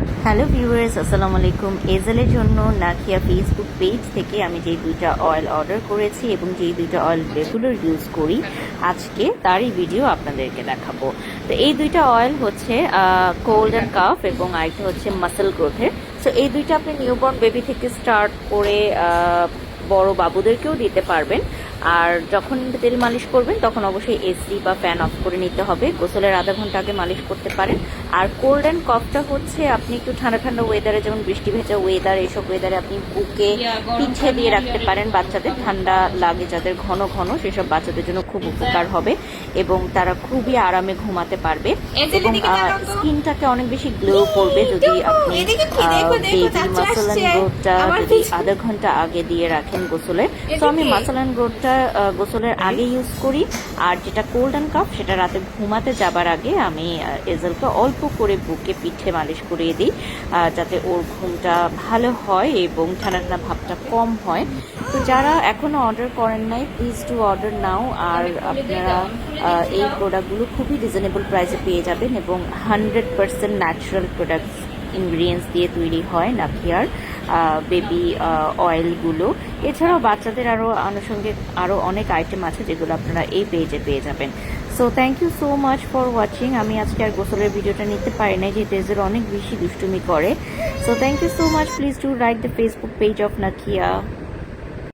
Hello viewers, আসসালামু আলাইকুম। এজেলের জন্য নাকিয়া ফেসবুক পেজ থেকে আমি যেই দুইটা অয়েল অর্ডার করেছি এবং যেই দুইটা অয়েল রেগুলার ইউজ করি, আজকে তারই ভিডিও আপনাদেরকে দেখাবো। তো এই দুইটা অয়েল হচ্ছে কোল্ড অ্যান্ড কাফ এবং আরেকটা হচ্ছে মাসেল গ্রোথের সো এই দুইটা আপনি নিউবর্ন বেবি থেকে স্টার্ট করে বড় বাবুদেরকেও দিতে পারবেন। আর যখন তেল মালিশ করবেন তখন অবশ্যই এসি বা ফ্যান অফ করে নিতে হবে। গোসলের আধা ঘণ্টা আগে মালিশ করতে পারেন। আর কোল্ড অ্যান্ড কফটা হচ্ছে আপনি একটু ঠান্ডা ঠান্ডা ওয়েদারে যেমন বৃষ্টি ভেজা ওয়েদার এইসব ওয়েদারে আপনি বুকে পিঠে দিয়ে রাখতে পারেন বাচ্চাদের। ঠান্ডা লাগে যাদের ঘন ঘন সেসব বাচ্চাদের জন্য খুব উপকার হবে এবং তারা খুবই আরামে ঘুমাতে পারবে এবং স্কিনটাকে অনেক বেশি গ্লো করবে যদি আপনি বেবি মাসালান। রোডটা যদি আধা ঘণ্টা আগে দিয়ে রাখেন গোসলে। তো আমি। মাসালান রোডটা আহ, গোসলের আগে ইউজ করি। আর যেটা কোল্ড অ্যান্ড কাপ সেটা রাতে ঘুমাতে যাবার আগে আমি এজেলকে অল্প করে বুকে পিঠে মালিশ করিয়ে দিই যাতে ওর ঘুমটা ভালো হয় এবং ঠান্ডা ঠান্ডা ভাবটা কম হয়। তো যারা এখনও অর্ডার করেন নাই প্লিজ টু অর্ডার নাও আর আপনারা এই প্রোডাক্টগুলো খুবই রিজনেবল প্রাইসে পেয়ে যাবেন এবং hundred percent natural products ingredients দিয়ে তৈরি হয় নাকিয়ার বেবি অয়েলগুলো এছাড়াও বাচ্চাদের আরও আনুষঙ্গিক আরও অনেক আইটেম আছে যেগুলো আপনারা এই পেজে পেয়ে যাবেন। So thank you so much for watching আমি আজকে আর গোসলের ভিডিওটা নিতে পারি না যে তেজের অনেক বেশি দুষ্টুমি করে। So thank you so much please to like the Facebook page of Nakiya